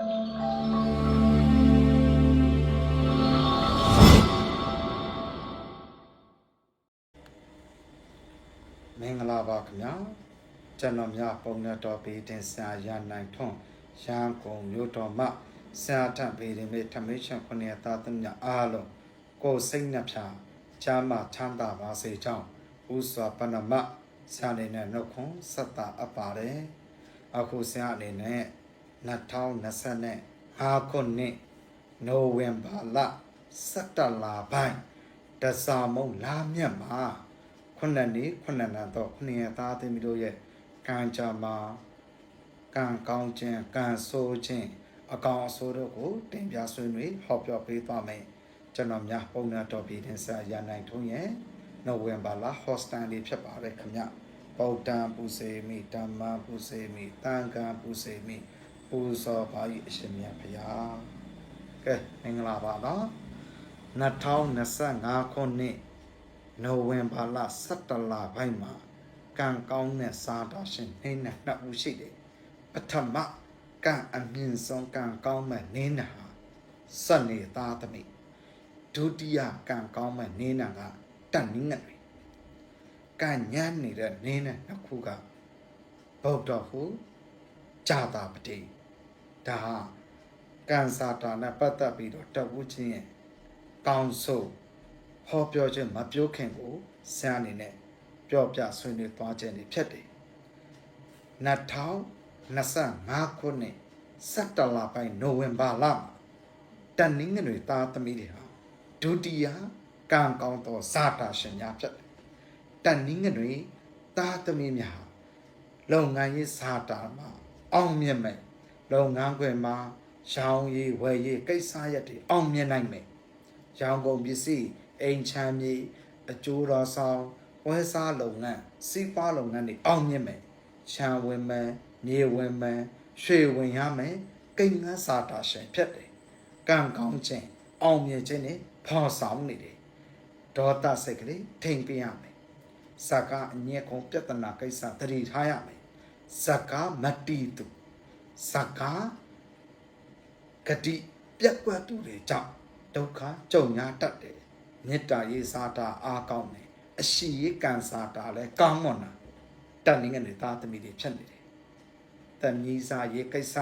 မင်္ဂလာပါခင်ဗျာကျွန်တော်များပုံနဲ့တော်ပေတင်ဆရာရနိုင်ထွန်းရန်ကုန်မြို့တော်မှဆရာထပေရင်မေထမိတ်ချံခုနှစ်သားသမီးအားလုံးကိုယ်စိတ်နှပြချမ်းသာချမ်းသာပါစေကြောင်းဥစွာပဏမဆရာနေနဲ့နှုတ်ခွန်းဆက်တာအပ်ပါတယ်အခုဆရာအနေနဲ့ 2025ခုနှစ်နိုဝင်ဘာလ17လပိုင်းတစ္ဆာမုံလာမြတ်မှာခုနှစ်နေ့ခုနှစ်လတော့ခုနှစ်ရသားသမီးတို့ရဲ့ကံကြမ္မာကံကောင်းခြင်းကံဆိုးခြင်းအကောင်အဆိုးတို့ကိုတင်ပြဆွေးနွေးဟောပြောပေးသွားမယ်ကျွန်တော်များပုံနာတော်ပြည်တင်ဆက်ရနိုင်ထုံးရဲ့နိုဝင်ဘာလဟော့စတန်လေးဖြစ်ပါတယ်ခင်ဗျဗုဒ္ဓံပူစေမိဓမ္မပူစေမိတန်ခါပူစေမိ ပူဇော်ပါ၏အရှင်မြတ်ဖရာကဲမင်္ဂလာပါနော်2025ခုနှစ်နိုဝင်ဘာလ17လပိုင်းမှာကံကောင်းတဲ့စားတာရှင်နေနဲ့နှစ်ဦးရှိတယ်ပထမကံအမြင့်ဆုံးကံကောင်းမဲ့နေနဲ့ဟာစနေသားသမီးဒုတိယကံကောင်းမဲ့နေနဲ့ကတန်နင်းငယ်ကံညံ့နေတဲ့နေနဲ့နှစ်ခုကဗုဒ္ဓဟုဂျာတာပတိ ဒါဟာကံစားတာနဲ့ပတ်သက်ပြီးတော့တဝုချင်းရဲ့ကောင်းဆိုးဟောပြောခြင်းမပြောခင်ကိုဆရာအနေနဲ့ပြောပြဆွေးနွေးသွားခြင်းတွေဖြစ်တယ်2025ခုနှစ်17လပိုင်းနိုဝင်ဘာလမှာတန်နင်းငွေသားသမီးတွေဟာဒုတိယကံကောင်းသောဇာတာရှင်များဖြစ်တယ်တန်နင်းငွေသားသမီးများဟာလုပ်ငန်းရေးဇာတာမှာအောင်မြင်မယ် လုပ်ငန်းခွင်မှာရောင်းရည်ဝယ်ရည်ကိစ္စရက်တွေအောင်မြင်နိုင်မယ်ရောင်းကုန်ပစ္စည်းအိမ်ချမ်းမြေအကျိုးတော်ဆောင်ဝဲစားလုပ်ငန်းစီးပွားလုပ်ငန်းတွေအောင်မြင်မယ်ချမ်းဝင်မယ်မြေဝင်မယ်ရွှေဝင်ရမယ်ကိန်းငန်းစာတာရှင်ဖြစ်တယ်ကံကောင်းခြင်းအောင်မြင်ခြင်းနဲ့ဖော်ဆောင်နေတယ်ဒေါသစိတ်ကလေးထိန်ပြရမယ်ဇကအညက်ကုန်ပြဿနာကိစ္စသတိထားရမယ်ဇကမတိတု ဇကဂတိပြက်ကွက်သူတွေကြောင့်ဒုက္ခကြုံရတတ်တယ်မေတ္တာရေးစားတာအားကောင်းတယ်အရှိရေးကံစားတာလည်းကောင်းမွန်တာတန်ငယ်နေသားသမီးတွေဖြစ်နေတယ်တမီးစားရေးကိစ္စ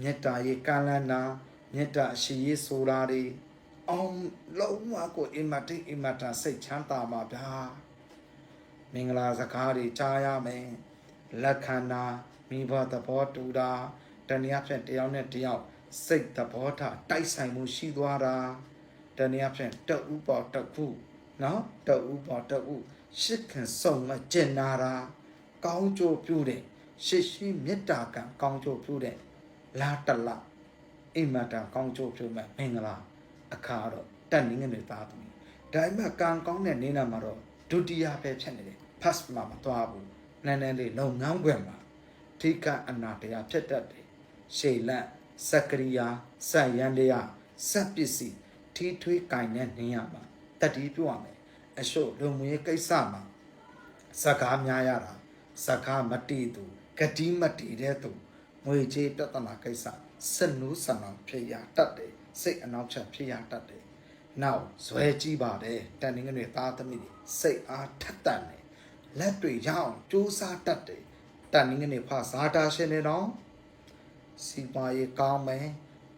မေတ္တာရေးကံလန်းနာမေတ္တာအရှိရေးဆိုတာတွေအောင်လုံးဝကိုအင်မတိအင်မတာစိတ်ချမ်းသာမှာဗျာမင်္ဂလာစကားတွေကြားရမယ်လက်ခံတာမိဘသဘောတူတာ တနည်းဖြင့်တယောက်နဲ့တယောက်စိတ်သဘောထားတိုက်ဆိုင်မှုရှိသွားတာတနည်းဖြင့်တဥပေါ်တခုနော်တဥပေါ်တဥရှစ်ခင်စုံမကျင်နာတာကောင်းကျိုးပြုတဲ့ရှစ်ရှိမေတ္တာကံကောင်းကျိုးပြုတဲ့လာတလအိမ်မတာကောင်းကျိုးပြုမဲ့မင်္ဂလာအခါတော့တက်နေငယ်နေသားသမီးဒါမှကံကောင်းတဲ့နေနာမှာတော့ဒုတိယပဲဖြစ်နေတယ် first မှာမသွားဘူးနည်းနည်းလေးလုံငန်းခွင့်မှာထိကအနာတရားဖြစ်တတ်တယ် ရှေလန့်စက္ကရိယာစံရန်တရားစက်ပစ္စည်းထီးထွေးကင်တဲ့နေရမှာတတိပြုရမယ်အရှုပ်လုံမွေးကိစ္စမှာစကားများရတာစကားမတီးသူဂတိမတီးတဲ့သူငွေကြေးပြဿနာကိစ္စစနူးဆန်အောင်ဖြစ်ရတတ်တယ်စိတ်အနောက်ချက်ဖြစ်ရတတ်တယ်နောက်ဇွဲကြည့်ပါတယ်တန်နေငွေသားသမီးတွေစိတ်အားထက်တန်တယ်လက်တွေရအောင်ကြိုးစားတတ်တယ်တန်နေငွေဖာဇာတာရှင်နေတော့ စီပွားရေးကောင်းမယ်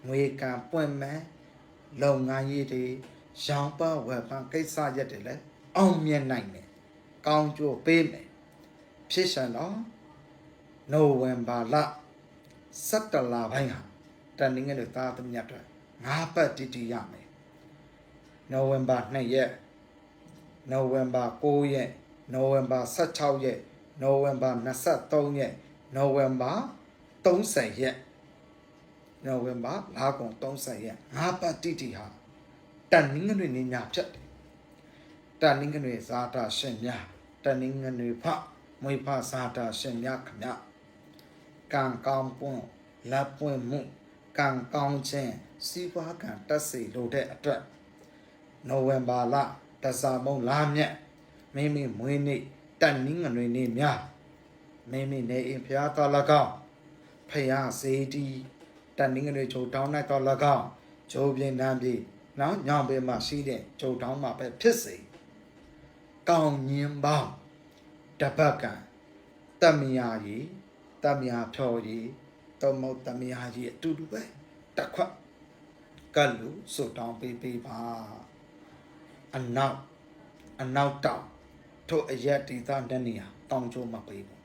ငွေကံပွင့်မယ်လုပ်ငန်းရေးတွေရောင်းပဝယ်ပန်းကိစ္စရက်တွေလည်းအောင်မြင်နိုင်တယ်ကောင်းကျိုးပေးမယ်ဖြစ်ရှင်တော့နိုဝင်ဘာလ17လပိုင်းဟာတန်ငယ်တွေသားသမီးတို့ငါးပတ်တည်တည်ရမယ်နိုဝင်ဘာ2ရက်နိုဝင်ဘာ9ရက်နိုဝင်ဘာ16ရက်နိုဝင်ဘာ23ရက်နိုဝင်ဘာ30ရက် နိုဝင်ဘာ၅ကုန်30ရက်ငါးပတ်တိတိဟာတန်နင်းငွေနေညာဖြစ်တယ်တန်နင်းငွေဇာတာရှင်များတန်နင်းငွေဖမွေဖဇာတာရှင်များခမကံကောင်းပွန်းလက်ပွင့်မှုကံကောင်းခြင်းစီးပွားကံတက်စီလိုတဲ့အတွက်နိုဝင်ဘာလတစားမုံလာမြက်မိမိမွေးနေ့တန်နင်းငွေနေများမိမိနေအိမ်ဖျားတော်၎င်းဖျားစေတီ တတနင်္ဂနွေဂျုံတောင်း၌တော့၎င်းဂျုံပြင်းတန်းပြီးနော်ညောင်ပေမှာရှိတဲ့ဂျုံတောင်းမှာပဲဖြစ်စေကောင်းညင်ပေါင်းတပတ်ကံတမယာကြီးတမယာဖြော်ကြီးတောမုတ်တမယာကြီးအတူတူပဲတစ်ခွက်ကလူစုတောင်းပေးပေးပါအနောက်အနောက်တောင်ထို့အရက်ဒီသားတဲ့နေရာတောင်ကျိုးမှာပေးဖို့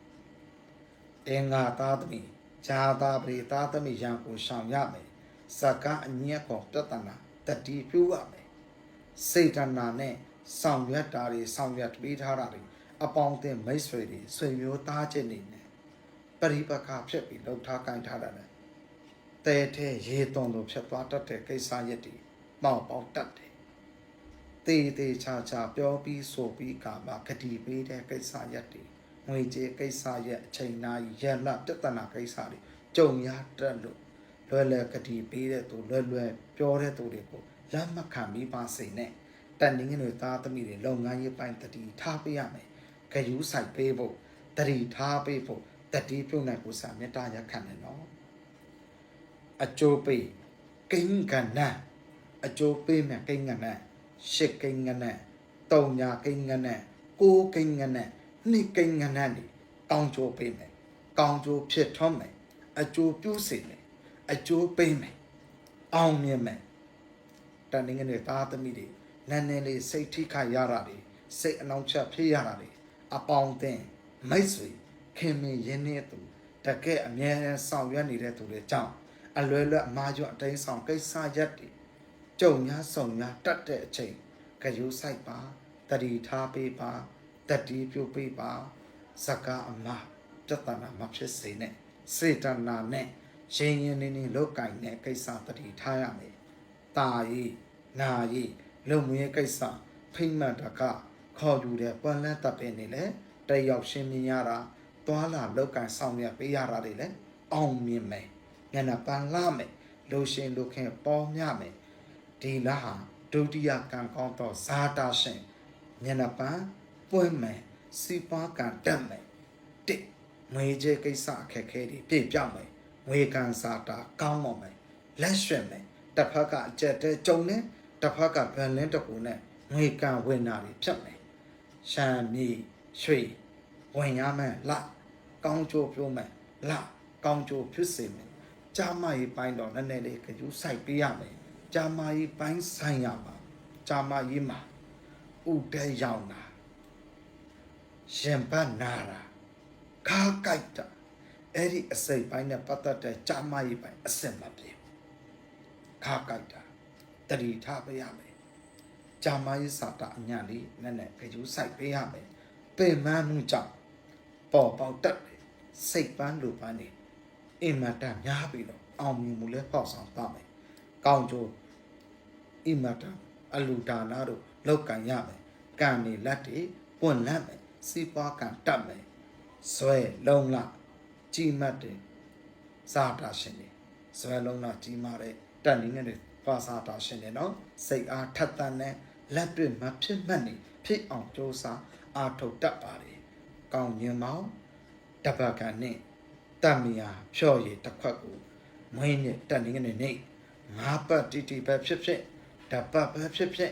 အင်္ဂါသားသမီး ဇာတာပရိသားသမီးရံကိုရှောင်ရမယ်စကအညက်ကိုပြဿနာတတိပြုရမယ်စေတနာနဲ့ဆောင်ရွက်တာတွေဆောင်ရွက်ပေးထားတာတွေအပေါင်းအသင်းမိတ်ဆွေတွေဆွေမျိုးသားချင်းတွေနဲ့ပရိပခဖြစ်ပြီးလှုပ်ထားကိုင်းထားတာနဲ့တဲထဲရေသွန်လို့ဖြစ်သွားတတ်တဲ့ကိစ္စရက်တွေပေါက်ပေါက်တတ်တယ်တေးသေးချာချာပြောပြီးဆိုပြီးကာမဂတိပေးတဲ့ကိစ္စရက်တွေ ငွေကြေးကိစ္စရက်အချိန်နာရီရက်လပြဿနာကိစ္စတွေကြုံရတတ်လို့လွယ်လွယ်ဂတိပေးတဲ့သူလွယ်လွယ်ပြောတဲ့သူတွေကိုလက်မခံပြီးပါစေနဲ့တန်နင်းငွေသားသမီးတွေလုပ်ငန်းရေးပိုင်းတတိထားပေးရမယ်ဂယူးဆိုင်ပေးဖို့တတိထားပေးဖို့တတိပြုတ်နိုင်ဖို့စာမေတ္တာရက်ခံတယ်နော်အကျိုးပေးကိန်းကဏ္ဍအကျိုးပေးမယ်ကိန်းကဏ္ဍရှစ်ကိန်းကဏ္ဍတုံညာကိန်းကဏ္ဍကိုးကိန်းကဏ္ဍ နှစ်ကိန်းကဏ္ဍနေကောင်းကျိုးပေးမယ်ကောင်းကျိုးဖြစ်ထွန်းမယ်အကျိုးပြုစေမယ်အကျိုးပေးမယ်အောင်မြင်မယ်တန်ငင်းနဲ့သားသမီးတွေနန်းနေလေးစိတ်ထိခိုက်ရတာတွေစိတ်အနှောင့်အယှက်ဖြစ်ရတာတွေအပေါင်းအသင်းမိတ်ဆွေခင်မင်ရင်းနှီးသူတကယ်အမြဲတမ်းဆောင်ရွက်နေတဲ့သူတွေကြောင့်အလွယ်လွယ်အမားကျွတ်အတိုင်းဆောင်ကိစ္စရက်တွေကြုံများဆုံများတတ်တဲ့အချိန်ကြယူဆိုင်ပါတတိထားပေးပါ တတိပြုပေးပါဇကာအမပြဿနာမဖြစ်စေနဲ့စေတနာနဲ့ရင်ရင်နေနေလောက်ကင်တဲ့ကိစ္စတတိထားရမယ်။ตาရီနာရီလုံမွေးကိစ္စဖိမ့်မှတ်တကခေါ်ယူတဲ့ပွန်လန်းတပ်ပင်နေလေတယောက်ရှင်းမြင်ရတာသွာလာလောက်ကင်ဆောင်ရပေးရတာတွေလေအောင်မြင်မယ်။ညနာပန်လာမယ်လူရှင်လူခင်ပေါ်မြမယ်ဒီလားဟာဒုတိယကံကောင်းသောဇာတာရှင်ညနာပန် ပွင့်မယ်စီပွားကံတက်မယ်တစ်ငွေကြေးကိစ္စအခက်ခဲတွေပြည့်ပြောက်မယ်ငွေကန်စာတာကောင်းတော့မယ်လက်ရွှင်မယ်တစ်ဖက်ကအကြက်တဲကြုံနေတစ်ဖက်ကဗန်လင်းတကူနဲ့ငွေကန်ဝင်တာတွေဖြစ်မယ်ရှမ်းမြေရွှေဝင်ရမယ်လကောင်းကျိုးပြုံးမယ်လကောင်းကျိုးဖြစ်စေမယ်ကြာမကြီးပိုင်းတော့နည်းနည်းလေးကြူးဆိုင်ပေးရမယ်ကြာမကြီးပိုင်းဆိုင်ရပါကြာမကြီးမှာဥတဲရောက်တာ ရှင်ပတ်နာတာခါကြိုက်တာအဲ့ဒီအစိတ်ပိုင်းနဲ့ပတ်သက်တဲ့ကြာမကြီးပိုင်းအစင်မပြေခါကြိုက်တာတတိထားပေးရမယ်ကြာမကြီးစာတာအညာလေးနဲ့နဲ့ကြူးဆိုင်ပေးရမယ်ပင်မမှုကြောင့်ပေါ်ပေါက်တတ်တယ်စိတ်ပန်းလူပန်းနေအင်မတန်များပြီတော့အောင်မြင်မှုလဲပေါက်ဆောင်သွားမယ်ကောင်းကျိုးအင်မတန်အလူဒါနာတို့လောက်ကံရမယ်ကံနေလက်တွေပွင့်လန့်မယ် စီးပွားကံတတ်မယ်ဇွဲလုံးလကြီးမတ်တယ်စာတာရှင်နေဇွဲလုံးလကြီးမာတဲ့တက်နေနဲ့ပါစာတာရှင်နေနော်စိတ်အားထက်သန်တဲ့လက်တွေ့မဖြစ်မှတ်နေဖြစ်အောင်ကြိုးစားအားထုတ်တတ်ပါတယ်ကောင်းညင်မောင်တပတ်ကနဲ့တမယာဖြော့ရည်တစ်ခွက်ကိုမွေးနဲ့တက်နေနဲ့နေငါးပတ်တီတီပဲဖြစ်ဖြစ်တပတ်ပဲဖြစ်ဖြစ်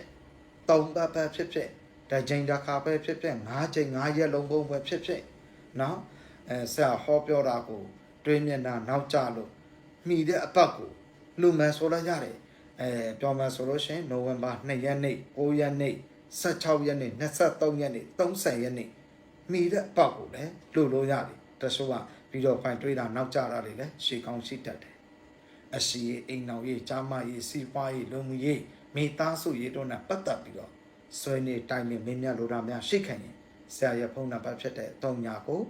သုံးပတ်ပဲဖြစ်ဖြစ် တကြိမ်တစ်ခါပဲဖြစ်ဖြစ်ငါးကြိမ်ငါးရက်လုံးပုံပဲဖြစ်ဖြစ်နော်အဲဆရာဟောပြောတာကို တွေးမျက်နှာနောက်ကျလို့မိတဲ့အပတ်ကိုလူမယ်ဆိုလိုက်ရတယ်အဲပြောမယ်ဆိုလို့ရှိရင်နိုဝင်ဘာ2ရက်နေ့9ရက်နေ့16ရက်နေ့23ရက်နေ့30ရက်နေ့မိတဲ့အပတ်ကိုလည်းလူလို့ရတယ်တချို့ကပြီးတော့ဖိုင်တွေးတာနောက်ကျတာတွေလည်းရှေကောင်းရှိတတ်တယ်အရှိအိမ်အောင်ရေးကြားမရေးစီးပွားရေးလူမှုရေးမိသားစုရေးတို့နဲ့ပတ်သက်ပြီးတော့ ဆွေးနေတိုင်ပင်မင်းများလိုတာများရှိခံရင်ဆရာရဲ့ဖုန်းနံပါတ်ဖြစ်တဲ့3ညာကို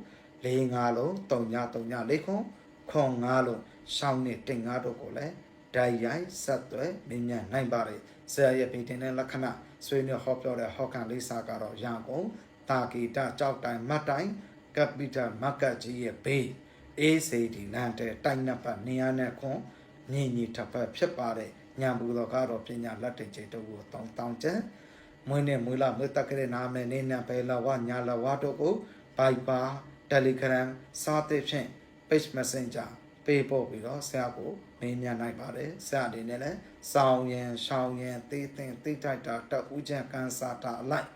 45လုံး3ညာ3ညာလေးခွန်ခွန်5လုံးရှောင်းနေတင်5တို့ကိုလည်းဓာတ်ရိုက်ဆက်သွဲမင်းများနိုင်ပါတယ်ဆရာရဲ့ဗီတင်တဲ့လက္ခဏာဆွေးနွေးဟောပြောတဲ့ဟောကန်လေးစာကတော့ရန်ကုန်တာဂီတာကြောက်တိုင်မတ်တိုင်ကပီတာမကတ်ကြီးရဲ့ဘေးအေးစေဒီလန်တဲ့တိုင်နပ်ပတ်နေရနဲ့ခွန်ညီညီထပ်ပတ်ဖြစ်ပါတယ်ညာဘူးတော်ကတော့ပညာလက်တင်ချိန်တို့ကိုတောင်းတောင်းချက် မွေးနဲ့မွေးလာမွေးတက်ကြတဲ့နာမည်နေနဲ့ပဲလာဝညာလာဝတို့ကို Viber Telegram စာသဖြင့် Page Messenger ပေးပို့ပြီးတော့ဆရာကိုမေးမြန်းနိုင်ပါတယ်ဆရာအနေနဲ့လည်းစောင်းရင်ရှောင်းရင်သိသိသိတိုက်တာတဥကြံကန်စာတာအလိုက်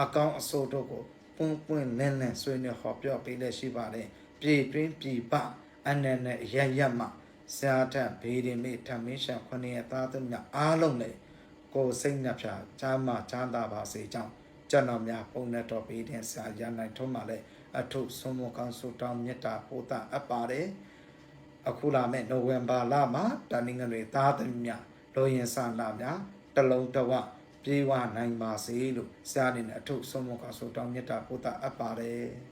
အကောင့်အစိုးတို့ကိုပွန့်ပွန့်လင်းလင်းဆွေးနွေးဟောပြောပေးလက်ရှိပါတယ်ပြည်တွင်းပြည်ပအနေနဲ့ရရမှဆရာထက်ဘေးရင်မေထမင်းရှံခொနည်းသားသမီးအားလုံးလည်း ကိုယ်စိတ်နှပြချမ်းသာချမ်းသာပါစေကြောင်းကျွန်တော်များပုံနဲ့တော်ပေးတဲ့ဆရာရနိုင်ထုံးမှလည်းအထုဆုံးမကောင်းဆုတောင်းမေတ္တာပို့တာအပ်ပါတယ်အခုလာမဲ့နိုဝင်ဘာလမှာတန်နင်္ဂနွေသားသမီးများလိုရင်ဆန္ဒများတလုံးတဝပြေးဝနိုင်ပါစေလို့ဆရာအနေနဲ့အထုဆုံးမကဆုတောင်းမေတ္တာပို့တာအပ်ပါတယ်